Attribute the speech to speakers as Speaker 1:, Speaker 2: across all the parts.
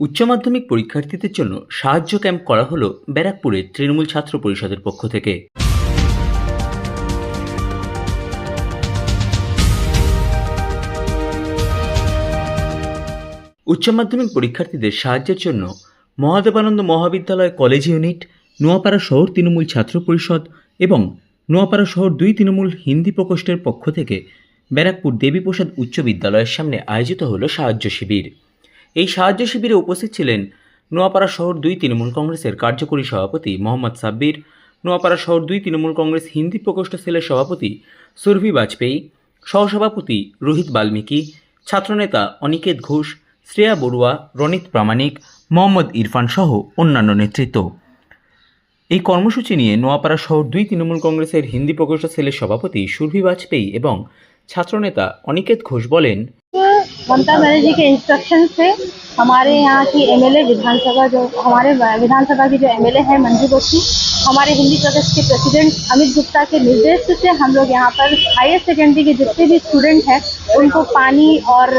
Speaker 1: উচ্চ মাধ্যমিক পরীক্ষার্থীদের জন্য সাহায্য ক্যাম্প করা হলো ব্যারাকপুরের তৃণমূল ছাত্র পরিষদের পক্ষ থেকে। উচ্চ মাধ্যমিক পরীক্ষার্থীদের সাহায্যের জন্য মহাদেবানন্দ মহাবিদ্যালয় কলেজ ইউনিট, নোয়াপাড়া শহর তৃণমূল ছাত্র পরিষদ এবং নোয়াপাড়া শহর দুই তৃণমূল হিন্দি প্রকোষ্ঠের পক্ষ থেকে ব্যারাকপুর দেবীপ্রসাদ উচ্চ বিদ্যালয়ের সামনে আয়োজিত হলো সাহায্য শিবির। এই সাহায্য শিবিরে উপস্থিত ছিলেন নোয়াপাড়া শহর দুই তৃণমূল কংগ্রেসের কার্যকরী সভাপতি মোহাম্মদ সাব্বির, নোয়াপাড়া শহর দুই তৃণমূল কংগ্রেস হিন্দি প্রকোষ্ঠ সেলের সভাপতি সুরভি বাজপেয়ী, সহসভাপতি রোহিত বাল্মীকি, ছাত্রনেতা অনিকেত ঘোষ, শ্রেয়া বড়ুয়া, রনিত প্রামাণিক, মোহাম্মদ ইরফান সহ অন্যান্য নেতৃত্ব। এই কর্মসূচি নিয়ে নোয়াপাড়া শহর দুই তৃণমূল কংগ্রেসের হিন্দি প্রকোষ্ঠ সেলের সভাপতি সুরভি বাজপেয়ী এবং ছাত্রনেতা অনিকেত ঘোষ বলেন
Speaker 2: ममता बनर्जी के इंस्ट्रक्शन से हमारे यहाँ की एमएलए विधानसभा जो, हमारे विधानसभा की जो एमएलए है, मंजू बख्शी हमारे हिंदी प्रदेश के प्रेसिडेंट अमित गुप्ता के निर्देश से हम लोग यहाँ पर हायर सेकेंडरी के जितने भी स्टूडेंट हैं, उनको पानी और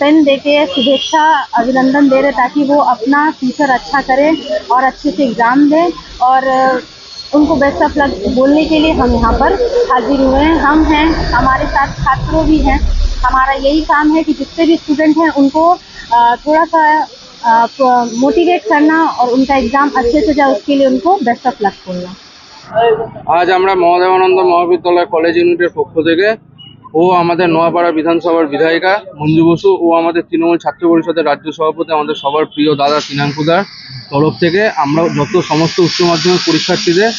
Speaker 2: पेन दे के शुभेच्छा, अभिनंदन दे रहे ताकि वो अपना फ्यूचर अच्छा करें और अच्छे से एग्ज़ाम दें। और उनको बेस्ट ऑफ लक बोलने के लिए हम यहाँ पर हाजिर हुए हैं हम हैं हमारे साथ छात्रों भी हैं हमारा यही काम है कि जितने भी स्टूडेंट हैं उनको अ, थोड़ा सा मोटिवेट करना और उनका एग्ज़ाम अच्छे से जाए उसके लिए उनको बेस्ट ऑफ लक बोलना
Speaker 3: আজ আমরা মহাদেবানন্দ মহাবিদ্যালয় কলেজ ইউনিটের পক্ষ থেকে ও আমাদের নোয়াপাড়া বিধানসভার বিধায়িকা মঞ্জু বসু, ও আমাদের তৃণমূল ছাত্র পরিষদের রাজ্য সভাপতি, আমাদের সবার প্রিয় দাদা তিনাঙ্কুদার তরফ থেকে আমরা যত সমস্ত উচ্চ মাধ্যমিক পরীক্ষার্থীদের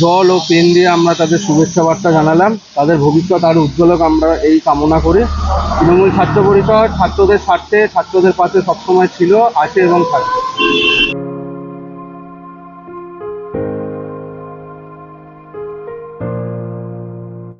Speaker 3: জল ও পেন দিয়ে আমরা তাদের শুভেচ্ছা বার্তা জানালাম। তাদের ভবিষ্যৎ আরও উজ্জ্বলক আমরা এই কামনা করি তৃণমূল ছাত্র পরিষদ ছাত্রদের স্বার্থে, ছাত্রদের পাশে সবসময় ছিল, আছে এবং থাকবে।